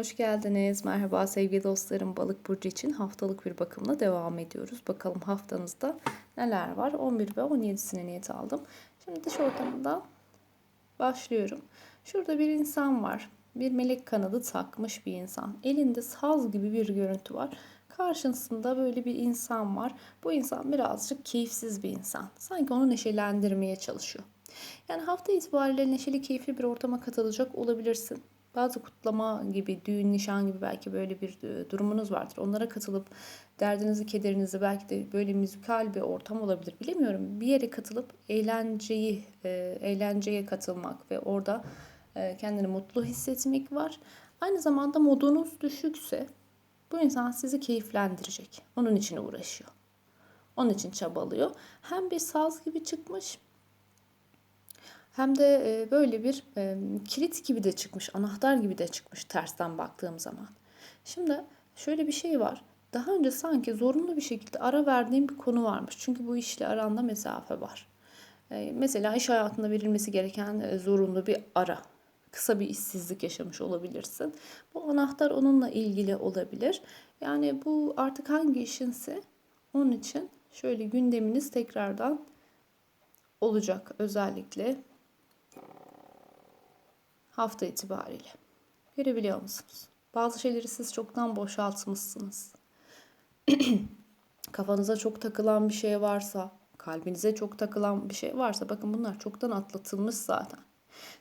Hoş geldiniz. Merhaba sevgili dostlarım. Balık burcu için haftalık bir bakımla devam ediyoruz. Bakalım haftanızda neler var? 11 ve 17'sine niyet aldım. Şimdi dış ortamında başlıyorum. Şurada bir insan var. Bir melek kanadı takmış bir insan. Elinde saz gibi bir görüntü var. Karşısında böyle bir insan var. Bu insan birazcık keyifsiz bir insan. Sanki onu neşelendirmeye çalışıyor. Yani hafta itibariyle neşeli keyifli bir ortama katılacak olabilirsin. Bazı kutlama gibi, düğün, nişan gibi belki böyle bir e, durumunuz vardır. Onlara katılıp derdinizi, kederinizi belki de böyle müzikal bir ortam olabilir. Bilemiyorum. Bir yere katılıp eğlenceyi, e, eğlenceye katılmak ve orada e, kendini mutlu hissetmek var. Aynı zamanda modunuz düşükse bu insan sizi keyiflendirecek. Onun için uğraşıyor. Onun için çabalıyor. Hem bir saz gibi çıkmış hem de e, böyle bir e, kilit gibi de çıkmış, anahtar gibi de çıkmış tersten baktığım zaman. Şimdi şöyle bir şey var. Daha önce sanki zorunlu bir şekilde ara verdiğim bir konu varmış. Çünkü bu işle aranda mesafe var. E, mesela iş hayatında verilmesi gereken zorunlu bir ara. Kısa bir işsizlik yaşamış olabilirsin. Bu anahtar onunla ilgili olabilir. Yani bu artık hangi işinse onun için şöyle gündeminiz tekrardan olacak özellikle hafta itibariyle. Görebiliyor musunuz? Bazı şeyleri siz çoktan boşaltmışsınız. Kafanıza çok takılan bir şey varsa, kalbinize çok takılan bir şey varsa bakın bunlar çoktan atlatılmış zaten.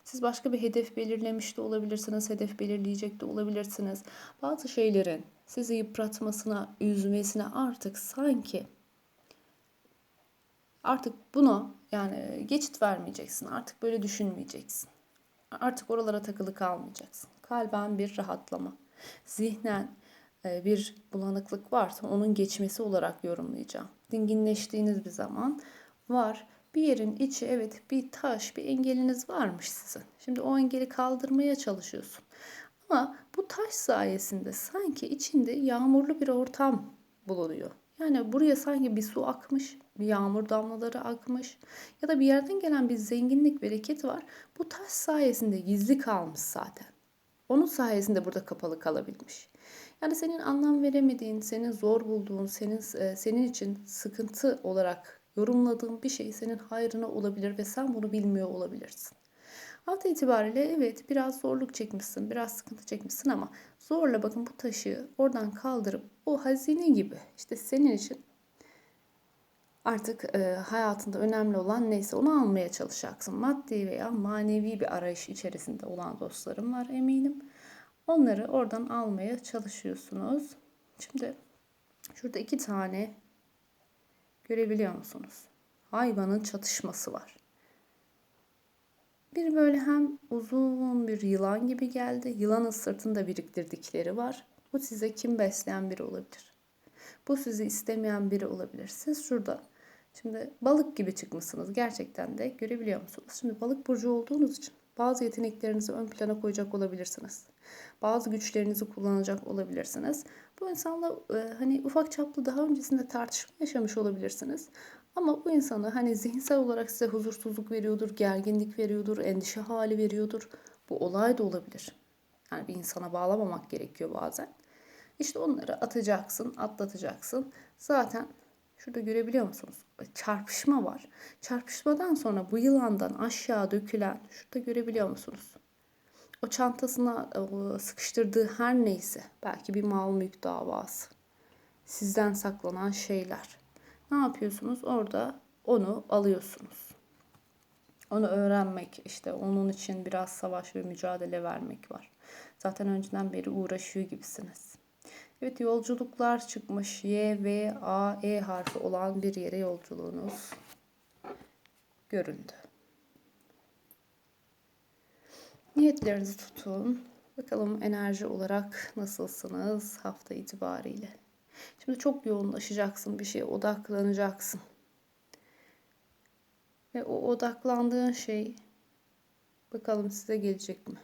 Siz başka bir hedef belirlemiş de olabilirsiniz, hedef belirleyecek de olabilirsiniz. Bazı şeylerin sizi yıpratmasına, üzmesine artık sanki artık buna yani geçit vermeyeceksin. Artık böyle düşünmeyeceksin. Artık oralara takılı kalmayacaksın. Kalben bir rahatlama. Zihnen e, bir bulanıklık varsa onun geçmesi olarak yorumlayacağım. Dinginleştiğiniz bir zaman var. Bir yerin içi evet bir taş, bir engeliniz varmış sizin. Şimdi o engeli kaldırmaya çalışıyorsun. Ama bu taş sayesinde sanki içinde yağmurlu bir ortam bulunuyor. Yani buraya sanki bir su akmış, bir yağmur damlaları akmış ya da bir yerden gelen bir zenginlik, bereket var. Bu taş sayesinde gizli kalmış zaten. Onun sayesinde burada kapalı kalabilmiş. Yani senin anlam veremediğin, senin zor bulduğun, senin e, senin için sıkıntı olarak yorumladığın bir şey senin hayrına olabilir ve sen bunu bilmiyor olabilirsin. Hafta itibariyle evet biraz zorluk çekmişsin, biraz sıkıntı çekmişsin ama zorla bakın bu taşı oradan kaldırıp o hazine gibi işte senin için artık e, hayatında önemli olan neyse onu almaya çalışacaksın. Maddi veya manevi bir arayış içerisinde olan dostlarım var eminim. Onları oradan almaya çalışıyorsunuz. Şimdi şurada iki tane görebiliyor musunuz? Hayvanın çatışması var. Bir böyle hem uzun bir yılan gibi geldi. Yılanın sırtında biriktirdikleri var. Bu size kim besleyen biri olabilir. Bu sizi istemeyen biri olabilir. Siz şurada şimdi balık gibi çıkmışsınız gerçekten de görebiliyor musunuz? Şimdi balık burcu olduğunuz için bazı yeteneklerinizi ön plana koyacak olabilirsiniz. Bazı güçlerinizi kullanacak olabilirsiniz. Bu insanla e, hani ufak çaplı daha öncesinde tartışma yaşamış olabilirsiniz. Ama bu insanı hani zihinsel olarak size huzursuzluk veriyordur, gerginlik veriyordur, endişe hali veriyordur. Bu olay da olabilir. Yani bir insana bağlamamak gerekiyor bazen. İşte onları atacaksın, atlatacaksın. Zaten şurada görebiliyor musunuz? Çarpışma var. Çarpışmadan sonra bu yılandan aşağı dökülen, şurada görebiliyor musunuz? O çantasına sıkıştırdığı her neyse, belki bir mal mülk davası, sizden saklanan şeyler. Ne yapıyorsunuz? Orada onu alıyorsunuz. Onu öğrenmek, işte onun için biraz savaş ve mücadele vermek var. Zaten önceden beri uğraşıyor gibisiniz. Evet yolculuklar çıkmış. Y, V, A, E harfi olan bir yere yolculuğunuz göründü. Niyetlerinizi tutun. Bakalım enerji olarak nasılsınız hafta itibariyle. Şimdi çok yoğunlaşacaksın bir şeye odaklanacaksın. Ve o odaklandığın şey bakalım size gelecek mi?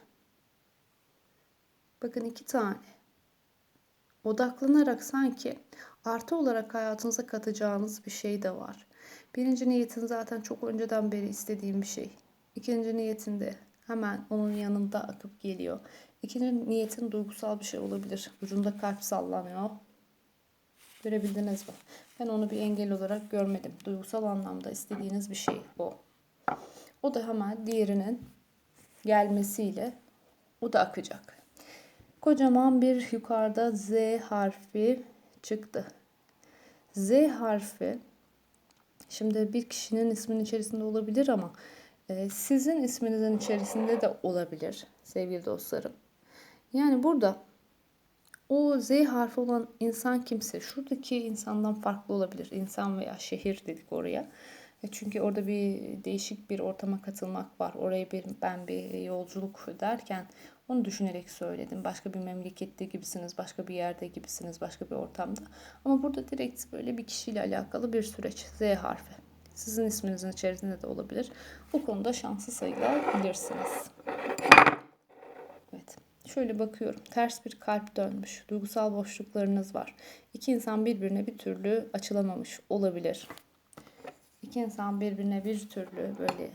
Bakın iki tane. Odaklanarak sanki artı olarak hayatınıza katacağınız bir şey de var. Birinci niyetin zaten çok önceden beri istediğim bir şey. İkinci niyetinde hemen onun yanında akıp geliyor. İkinci niyetin duygusal bir şey olabilir. Ucunda kalp sallanıyor. Görebildiniz mi? Ben onu bir engel olarak görmedim. Duygusal anlamda istediğiniz bir şey o. O da hemen diğerinin gelmesiyle o da akacak. Kocaman bir yukarıda Z harfi çıktı. Z harfi şimdi bir kişinin isminin içerisinde olabilir ama e, sizin isminizin içerisinde de olabilir sevgili dostlarım. Yani burada o Z harfi olan insan kimse şuradaki insandan farklı olabilir. İnsan veya şehir dedik oraya. E, çünkü orada bir değişik bir ortama katılmak var. Oraya bir, ben bir yolculuk derken onu düşünerek söyledim. Başka bir memlekette gibisiniz, başka bir yerde gibisiniz, başka bir ortamda. Ama burada direkt böyle bir kişiyle alakalı bir süreç. Z harfi. Sizin isminizin içerisinde de olabilir. Bu konuda şanslı sayılabilirsiniz. Şöyle bakıyorum. Ters bir kalp dönmüş. Duygusal boşluklarınız var. İki insan birbirine bir türlü açılamamış olabilir. İki insan birbirine bir türlü böyle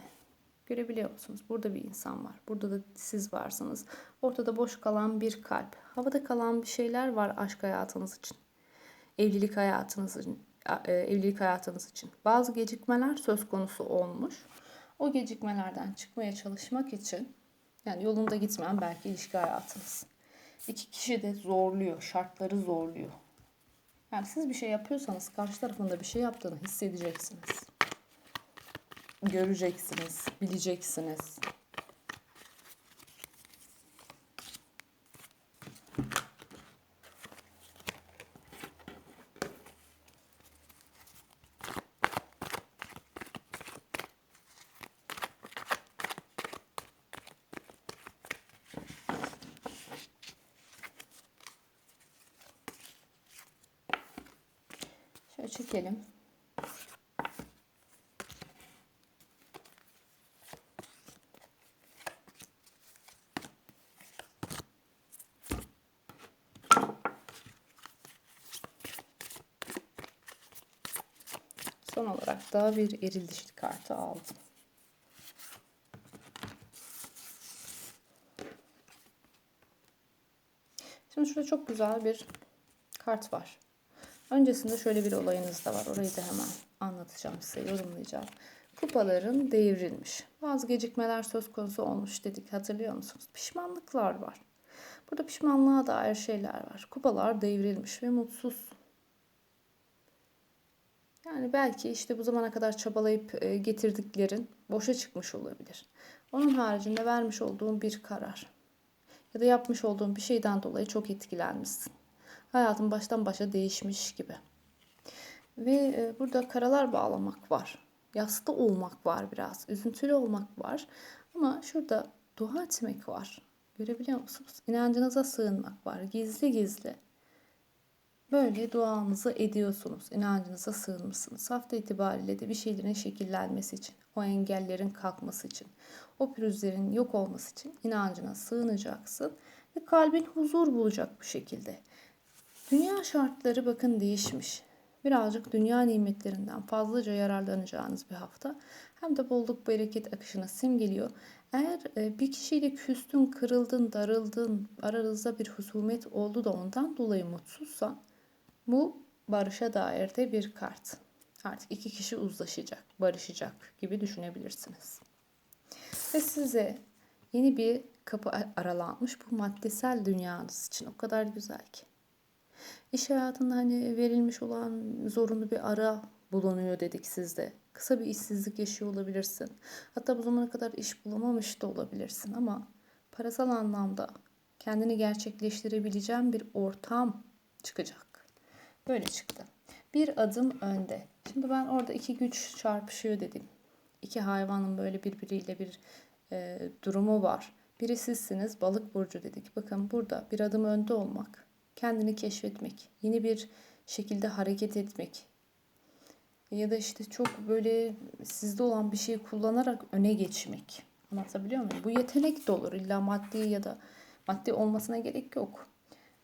görebiliyor musunuz? Burada bir insan var. Burada da siz varsınız. Ortada boş kalan bir kalp. Havada kalan bir şeyler var aşk hayatınız için. Evlilik hayatınız için. e, Evlilik hayatınız için. Bazı gecikmeler söz konusu olmuş. O gecikmelerden çıkmaya çalışmak için yani yolunda gitmeyen belki ilişki hayatınız. İki kişi de zorluyor, şartları zorluyor. Yani siz bir şey yapıyorsanız karşı tarafında bir şey yaptığını hissedeceksiniz. Göreceksiniz, bileceksiniz. Şöyle çekelim. Son olarak da bir eril dişli kartı aldım. Şimdi şurada çok güzel bir kart var. Öncesinde şöyle bir olayınız da var. Orayı da hemen anlatacağım size, yorumlayacağım. Kupaların devrilmiş. Bazı gecikmeler söz konusu olmuş dedik. Hatırlıyor musunuz? Pişmanlıklar var. Burada pişmanlığa dair şeyler var. Kupalar devrilmiş ve mutsuz. Yani belki işte bu zamana kadar çabalayıp e, getirdiklerin boşa çıkmış olabilir. Onun haricinde vermiş olduğun bir karar ya da yapmış olduğun bir şeyden dolayı çok etkilenmişsin. Hayatın baştan başa değişmiş gibi. Ve e, burada karalar bağlamak var. Yaslı olmak var biraz. Üzüntülü olmak var. Ama şurada dua etmek var. Görebiliyor musunuz? İnancınıza sığınmak var. Gizli gizli. Böyle duanızı ediyorsunuz. İnancınıza sığınmışsınız. Hafta itibariyle de bir şeylerin şekillenmesi için, o engellerin kalkması için, o pürüzlerin yok olması için inancına sığınacaksın ve kalbin huzur bulacak bu şekilde. Dünya şartları bakın değişmiş. Birazcık dünya nimetlerinden fazlaca yararlanacağınız bir hafta. Hem de bolluk bereket akışına simgeliyor. Eğer e, bir kişiyle küstün, kırıldın, darıldın, aranızda bir husumet oldu da ondan dolayı mutsuzsan bu barışa dair de bir kart. Artık iki kişi uzlaşacak, barışacak gibi düşünebilirsiniz. Ve size yeni bir kapı aralanmış bu maddesel dünyanız için o kadar güzel ki. İş hayatında hani verilmiş olan zorunlu bir ara bulunuyor dedik sizde. Kısa bir işsizlik yaşıyor olabilirsin. Hatta bu zamana kadar iş bulamamış da olabilirsin ama parasal anlamda kendini gerçekleştirebileceğin bir ortam çıkacak. Böyle çıktı. Bir adım önde. Şimdi ben orada iki güç çarpışıyor dedim. İki hayvanın böyle birbiriyle bir e, durumu var. Biri sizsiniz balık burcu dedik. Bakın burada bir adım önde olmak kendini keşfetmek, yeni bir şekilde hareket etmek ya da işte çok böyle sizde olan bir şeyi kullanarak öne geçmek. Anlatabiliyor muyum? Bu yetenek de olur. İlla maddi ya da maddi olmasına gerek yok.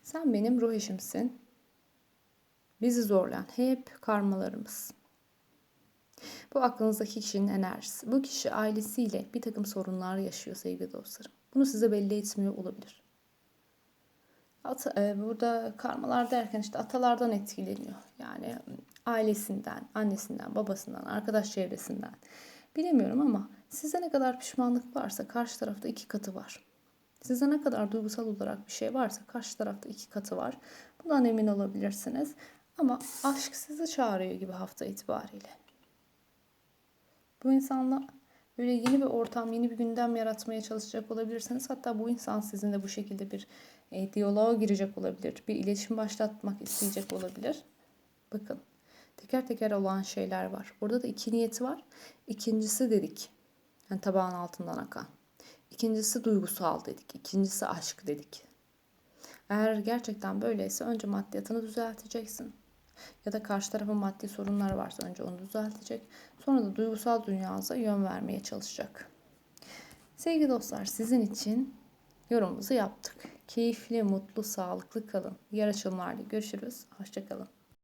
Sen benim ruh eşimsin. Bizi zorlayan hep karmalarımız. Bu aklınızdaki kişinin enerjisi. Bu kişi ailesiyle bir takım sorunlar yaşıyor sevgili dostlarım. Bunu size belli etmiyor olabilir. Ata, e, burada karmalar derken işte atalardan etkileniyor. Yani ailesinden, annesinden, babasından, arkadaş çevresinden. Bilemiyorum ama size ne kadar pişmanlık varsa karşı tarafta iki katı var. Size ne kadar duygusal olarak bir şey varsa karşı tarafta iki katı var. Bundan emin olabilirsiniz. Ama aşk sizi çağırıyor gibi hafta itibariyle. Bu insanla böyle yeni bir ortam, yeni bir gündem yaratmaya çalışacak olabilirsiniz. Hatta bu insan sizinle bu şekilde bir e, diyaloğa girecek olabilir. Bir iletişim başlatmak isteyecek olabilir. Bakın teker teker olan şeyler var. Orada da iki niyeti var. İkincisi dedik. Yani tabağın altından akan. İkincisi duygusal dedik. İkincisi aşk dedik. Eğer gerçekten böyleyse önce maddiyatını düzelteceksin. Ya da karşı tarafın maddi sorunlar varsa önce onu düzeltecek. Sonra da duygusal dünyanıza yön vermeye çalışacak. Sevgili dostlar sizin için yorumumuzu yaptık. Keyifli, mutlu, sağlıklı kalın. Diğer açılımlarla görüşürüz. Hoşçakalın.